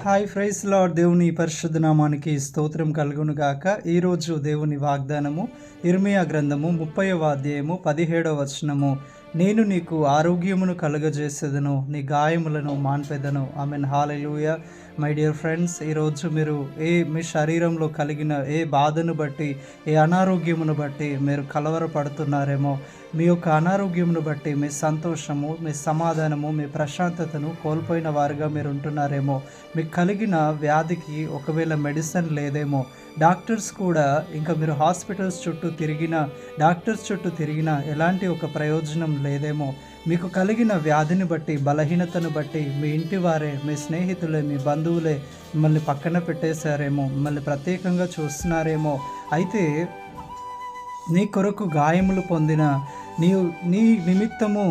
Hi fries lord. దేవుని పరిశుద్ధ నామానికి స్తోత్రం కలుగును గాక. ఈరోజు దేవుని వాగ్దానము ఇర్మియా గ్రంథము ముప్పైవ అధ్యాయము పదిహేడవ వచనము. నేను నీకు ఆరోగ్యమును కలుగజేసేదను నీ గాయములను మాన్పెదను. ఆమెన్. హాలూయ మై డియర్ ఫ్రెండ్స్ ఈరోజు మీరు ఏ మీ శరీరంలో కలిగిన ఏ బాధను బట్టి ఏ అనారోగ్యమును బట్టి మీరు కలవరపడుతున్నారేమో మీ యొక్క అనారోగ్యమును బట్టి మీ సంతోషము మీ సమాధానము మీ ప్రశాంతతను కోల్పోయిన వారుగా మీరు ఉంటున్నారేమో మీకు కలిగిన వ్యాధికి ఒకవేళ మెడిసిన్ లేదేమో డాక్టర్స్ కూడా ఇంకా మీరు హాస్పిటల్స్ చుట్టూ తిరిగిన డాక్టర్స్ చుట్టూ తిరిగిన ఎలాంటి ఒక ప్రయోజనం లేదేమో. మీకు కలిగిన వ్యాధిని బట్టి బలహీనతను బట్టి మీ ఇంటి వారే మీ స్నేహితులే మీ బంధువులే మిమ్మల్ని పక్కన పెట్టేశారేమో మిమ్మల్ని ప్రత్యేకంగా చూస్తున్నారేమో. అయితే నీ కొరకు గాయములు పొందిన నీవు నీ నిమిత్తము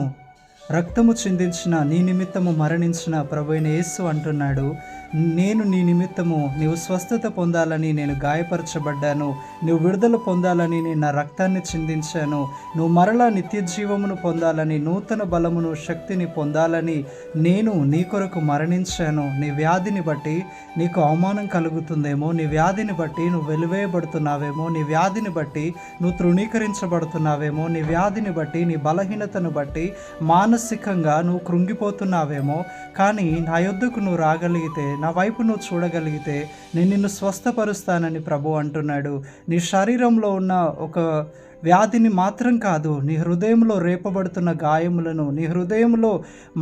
రక్తము చిందించిన నీ నిమిత్తము మరణించిన ప్రభు యేసు అంటున్నాడు. నేను నీ నిమిత్తము నీవు స్వస్థత పొందాలని నేను గాయపరచబడ్డాను. నువ్వు విడుదల పొందాలని నేను నా రక్తాన్ని చిందించాను. నువ్వు మరలా నిత్య జీవమును పొందాలని నూతన బలమును శక్తిని పొందాలని నేను నీ కొరకు మరణించాను. నీ వ్యాధిని బట్టి నీకు అవమానం కలుగుతుందేమో నీ వ్యాధిని బట్టి నువ్వు వెలువేయబడుతున్నావేమో నీ వ్యాధిని బట్టి నువ్వు తృణీకరించబడుతున్నావేమో నీ వ్యాధిని బట్టి నీ బలహీనతను బట్టి మానసికంగా నువ్వు కృంగిపోతున్నావేమో. కానీ నా యొద్దకు నువ్వు రాగలిగితే నా వైపు నువ్వు చూడగలిగితే నేను నిన్ను స్వస్థపరుస్తానని ప్రభు అంటున్నాడు. నీ శరీరంలో ఉన్న ఒక వ్యాధిని మాత్రం కాదు నీ హృదయంలో రేపబడుతున్న గాయములను నీ హృదయంలో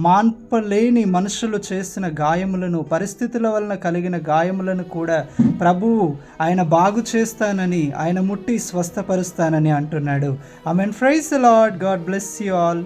మాన్పలేని మనుషులు చేసిన గాయములను పరిస్థితుల వలన కలిగిన గాయములను కూడా ప్రభువు ఆయన బాగు చేస్తానని ఆయన ముట్టి స్వస్థపరుస్తానని అంటున్నాడు. I mean praise Lord God bless you all